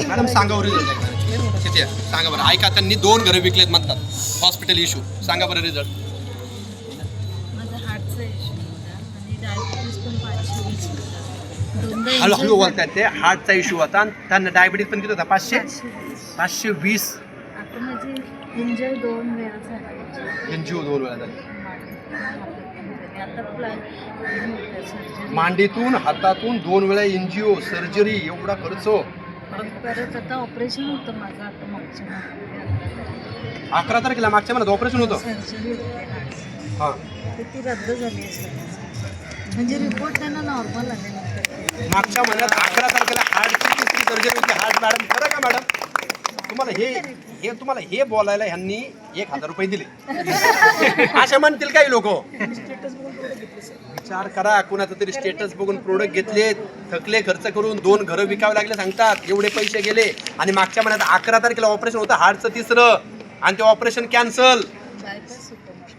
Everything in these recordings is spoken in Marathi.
मॅडम सांगा बरं. रिझल्ट किती आहे? सांगा बरं. ऐका त्यांनी दोन घरं विकलेत म्हणतात. हॉस्पिटल इश्यू सांगा बरं रिझल्ट हळूहळू बोलतात ते. हार्टचा इश्यू होता. आणि त्यांना डायबिटीस पण किती होता? पाचशे. पाचशे वीस. एन जी ओ दोन वेळा झाले. मांडीतून हातातून दोन वेळा एनजीओ सर्जरी एवढा खर्च परत आता ऑपरेशन होतं माझं आता मागच्या महिन्यात. अकरा तारखेला मागच्या महिन्यात ऑपरेशन होतं सर्जरी होती. हां तर ती रद्द झाली आहे सगळ्याची. म्हणजे रिपोर्ट त्यांना नॉर्मल आले मागच्या महिन्यात अकरा तारखेला हार्टची तिसरी सर्जरी होती हार्ट मॅडम खरं का मॅडम तुम्हाला हे हे तुम्हाला हे बोलायला ह्यांनी एक हजार रुपये दिले. असे म्हणतील काही लोक. विचार करा कुणाचं तरी स्टेटस बघून प्रोडक्ट घेतले थकले खर्च करून दोन घरं विकावे लागले सांगतात. एवढे पैसे गेले. आणि मागच्या महिन्यात अकरा तारखेला ऑपरेशन होतं हार्टचं तिसरं. आणि ते ऑपरेशन कॅन्सल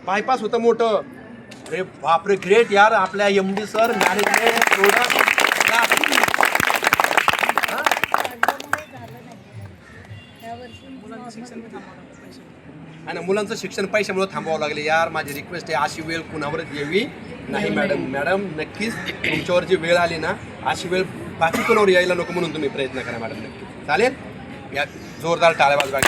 बायपास होतं मोठं. अरे बापरे ग्रेट यार आपल्या M D sir management product शिक्षण आणि मुलांचं शिक्षण पैशामुळे थांबावं लागले. यार माझी रिक्वेस्ट आहे अशी वेळ कुणावरच यावी नाही मॅडम मॅडम नक्कीच तुमच्यावर जी वेळ आली ना अशी वेळ बाकी कोणावर यायला नको म्हणून तुम्ही प्रयत्न करा मॅडम नक्की चालेल? या जोरदार टाळ्या वाजवा.